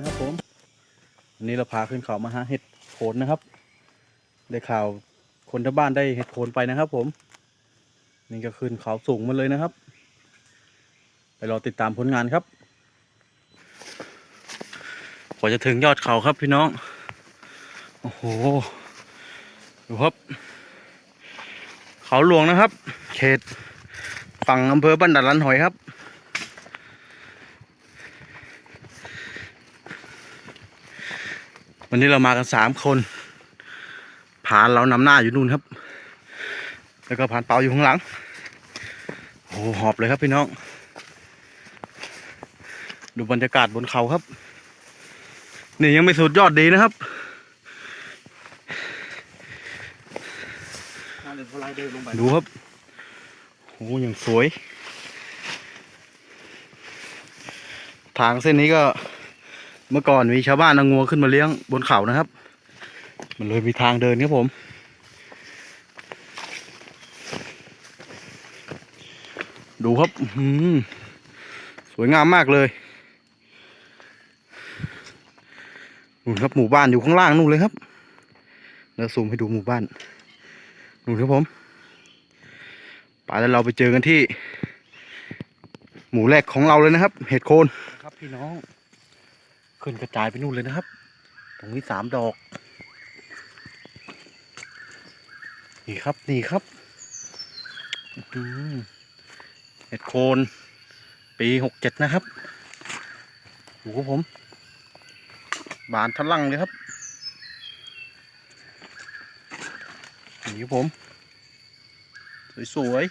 นะครับผมวันนี้เราพาขึ้นเขามาหาเห็ดโขนนะครับ ได้ข่าวคนที่บ้านได้เห็ดโขนไปนะครับ ผม นี่ก็ขึ้นเขาสูงมาเลยนะครับ ไปรอติดตามผลงานครับกว่าจะถึงยอดเขาครับพี่น้อง โอ้โห ดูครับ เขาหลวงนะครับ เขตฝั่งอำเภอบ้านดัดลันหอยครับ วันนี้เรามากันสามคนผ่านเรานำหน้าอยู่นู่นครับ แล้วก็ผ่านเปาอยู่ข้างหลังโอ้โหหอบเลยครับพี่น้อง ดูบรรยากาศบนเขาครับ นี่ยังไม่สุดยอดดีนะครับดูครับโอ้ยังสวย ทางเส้นนี้ก็ เมื่อก่อนมีชาวบ้านเอางัวขึ้นมาเลี้ยงบนเขานะครับ มันเลยมีทางเดินครับผม ดูครับสวยงามมากเลยนู่นครับหมู่บ้านอยู่ข้างล่างนู่นเลยครับแล้วซูมให้ดูหมู่บ้านนู่นครับผมไปแล้วเราไปเจอกันที่ หมู่แรกของเราเลยนะครับ เห็ดโคนครับพี่น้อง ขึ้นกระจายไปนู่นเลยนะครับ ตรงนี้สามดอก นี่ครับนี่ครับเห็ดโคนปีหกเจ็ดนะครับดูครับผม บานทะลังเลยครับนี่ครับผม สวย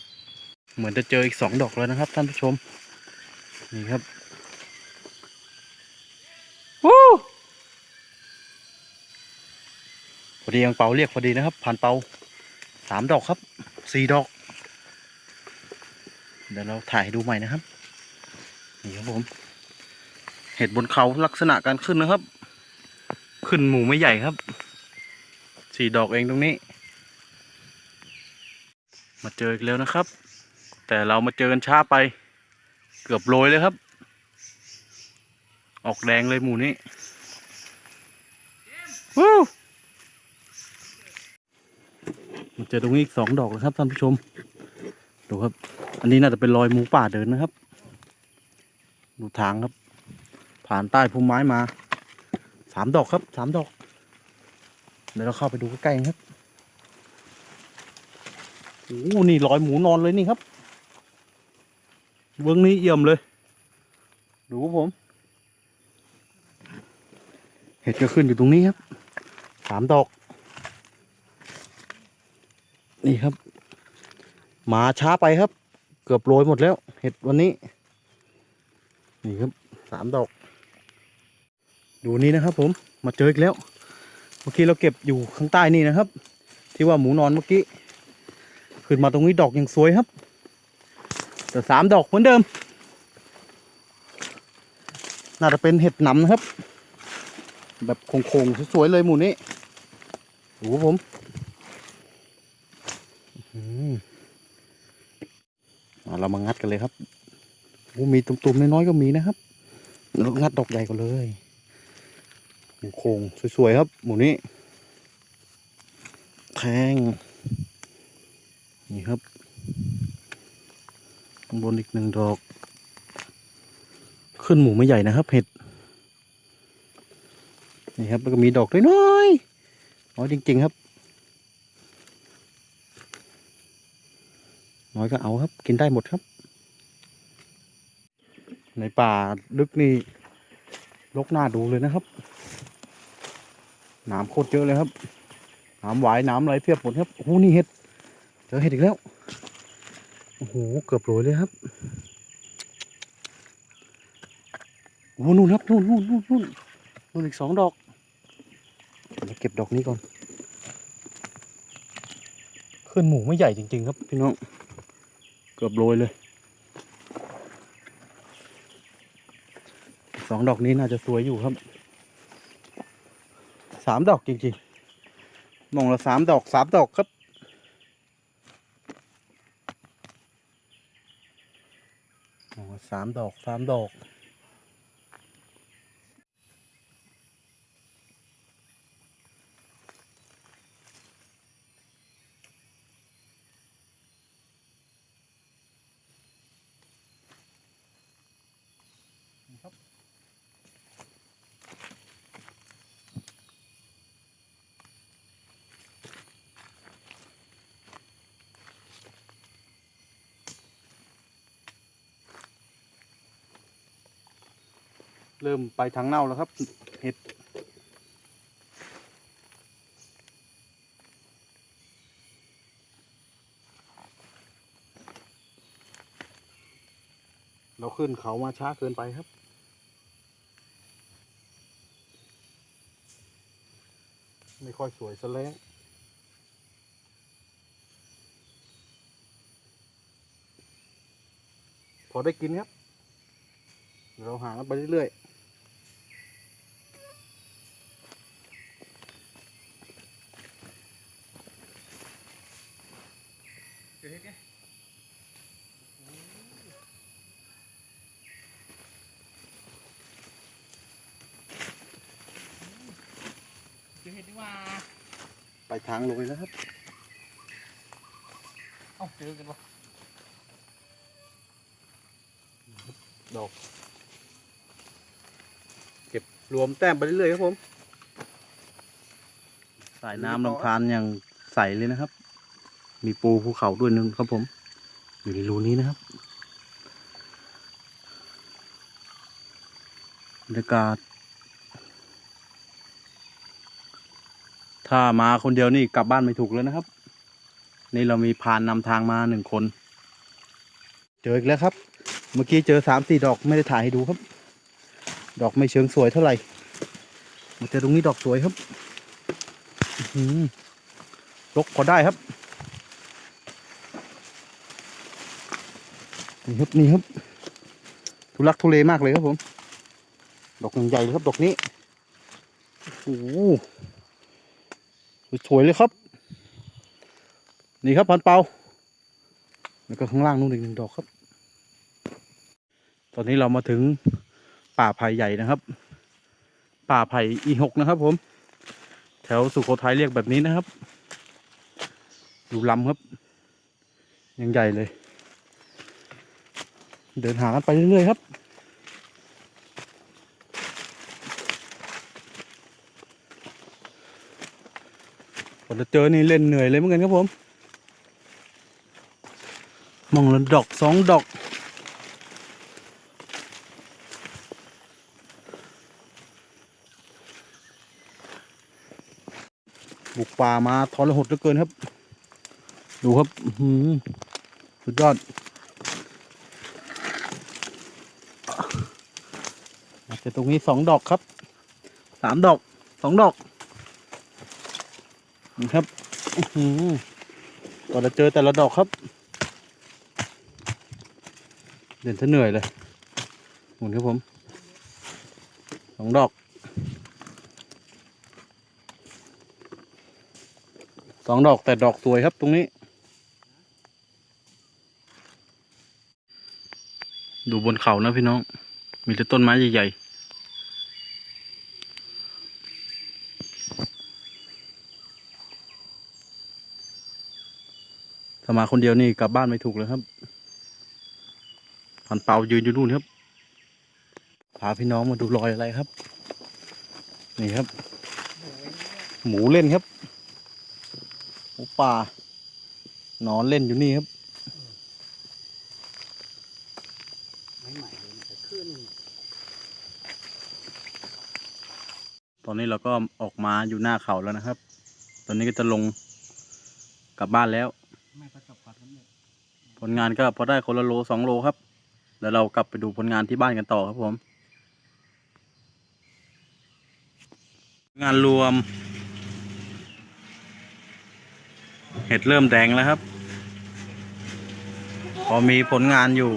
ๆ เหมือนจะเจออีกสองดอกแล้วนะครับท่านผู้ชม นี่ครับ วู้พ อดียังเปาเรียกพอดีนะครับผ่านเปาสามดอกครับสี่ดอก เดี๋ยวเราถ่ายให้ดูใหม่นะครับ นี่ครับผม เห็ดบนเขาลักษณะการขึ้นนะครับ ขึ้นหมู่ไม่ใหญ่ครับสี่ดอกเองตรงนี้ มาเจออีกแล้วนะครับ แต่เรามาเจอกันช้าไป เกือบโรยเลยครับ ออกแดงเลยหมู่นี้วู้ มาเจอตรงนี้อีกสองดอกแล้วครับท่านผู้ชม ดูครับ อันนี้น่าจะเป็นรอยหมูป่าเดินนะครับ ดูทางครับ ผ่านใต้พุ่มไม้มาสามดอกครับสามดอก เดี๋ยวเราเข้าไปดูใกล้ๆครับโอ้โหนี่รอยหมูนอนเลยนี่ครับเบื้องนี้เยี่ยมเลย ดูครับผม เห็ดก็ขึ้นอยู่ตรงนี้ครับสามดอก นี่ครับ หมาช้าไปครับ เกือบโรยหมดแล้ว เห็ดวันนี้ นี่ครับสามดอก ดูนี่นะครับ ผมมาเจออีกแล้ว เมื่อกี้เราเก็บอยู่ข้างใต้นี่นะครับ ที่ว่าหมูนอนเมื่อกี้ ขึ้นมาตรงนี้ดอกยังสวยครับ แต่สามดอกเหมือนเดิม น่าจะเป็นเห็ดหนำนะครับ แบบโค้งๆสวยๆเลยหมูนี้ดูครับผมอื้อหือ เอาเรามางัดกันเลยครับโอ้มีตุ่มๆน้อยๆก็มีนะครับเรางัดดอกใหญ่กันเลยโค้งสวยๆครับ หมูนี้แทงนี่ครับข้างบนอีกหนึ่งดอก ขึ้นหมูไม่ใหญ่นะครับเห็ดนี่ครับแล้วก็มีดอกน้อยๆน้อยจริง ๆ ครับ น้อยก็เอาครับ กินได้หมดครับ ในป่าลึกนี่ลกหน้าดูเลยนะครับนามโคตรเยอะเลยครับหนามหวายนามอะไรเพียบหมดครับโอ้โหนี่เห็ดเจอเห็ดอีกแล้วโอ้โหเกือบโรยเลยครับโอ้โหนู่นครับนู่นนู่นนู่นนู่นนู่นอีกสองดอกมาเก็บดอกนี้ก่อนขึ้นหมูไม่ใหญ่จริง ๆ ครับพี่น้อง เกือบโรยเลยสองดอกนี้น่าจะสวยอยู่ครับสามดอกจริงๆมองละสามดอกสามดอกครับ สามดอกสามดอก เริ่มไปทางเน่าแล้วครับ เห็ด เราขึ้นเขามาช้าเกินไปครับไม่ค่อยสวยซะแล้วพอได้กินครับเดี๋ยวเราหากันไปเรื่อยๆ เจอเห็ดดีกว่าไปทางลงเลยนะครับ เอ้าเจอกันวะดอก เก็บรวมแต้มไปเรื่อยๆครับผม สายน้ำลำธารอย่างใสเลยนะครับ มีปูภูเขาด้วยนะครับผม อยู่ในรูนี้นะครับบรรยากาศ ถ้ามาคนเดียวนี่กลับบ้านไม่ถูกแล้วนะครับ นี่เรามีพานนำทางมาหนึ่งคน เจออีกแล้วครับ เมื่อกี้เจอสามสี่ดอกไม่ได้ถ่ายให้ดูครับ ดอกไม่เชิงสวยเท่าไหร่มาเจอตรงนี้ดอกสวยครับอื้อหือลกพอได้ครับ นี่ครับนี่ครับทุลักทุเลมากเลยครับผม ดอกใหญ่เลยครับดอกนี้โอ้โหสวยเลยครับ นี่ครับพันเปาแล้วก็ข้างล่างนู่นอีกหนึ่งดอกครับ ตอนนี้เรามาถึงป่าไผ่ใหญ่นะครับ ป่าไผ่อีหกนะครับ ผม แถวสุโขทัยเรียกแบบนี้นะครับดูลำครับ ยังใหญ่เลย เดินหากันไปเรื่อยๆครับพอจะเจอนี่เล่นเหนื่อยเลยเหมือนกันครับผม มองละดอกสองดอกบุกป่ามาทรหดเหลือเกินครับ ดูครับอื้อหือสุดยอด อาจจะตรงนี้สองดอกครับ สามดอก สองดอกนี่ครับอือหือก่อนจะเจอแต่ละดอกครับ เดินซะเหนื่อยเลยหมุนครับผม สองดอก สองดอกแต่ดอกสวยครับตรงนี้ ดูบนเขานะพี่น้อง มีแต่ต้นไม้ใหญ่ๆ ถ้ามาคนเดียวนี่กลับบ้านไม่ถูกเลยครับพันเปายืนอยู่นู่นครับ พาพี่น้องมาดูรอยอะไรครับ นี่ครับ หมูเล่นครับ หมูป่านอนเล่นอยู่นี่ครับใหม่เลยจะขึ้นตอนนี้เราก็ออกมาอยู่หน้าเขาแล้วนะครับ ตอนนี้ก็จะลงกลับบ้านแล้ว ไม่ประสบความสำเร็จผลงานก็พอได้คนละโลสองโลครับ แล้วเรากลับไปดูผลงานที่บ้านกันต่อครับผม งานรวม เห็ดเริ่มแดงแล้วครับ พอมีผลงานอยู่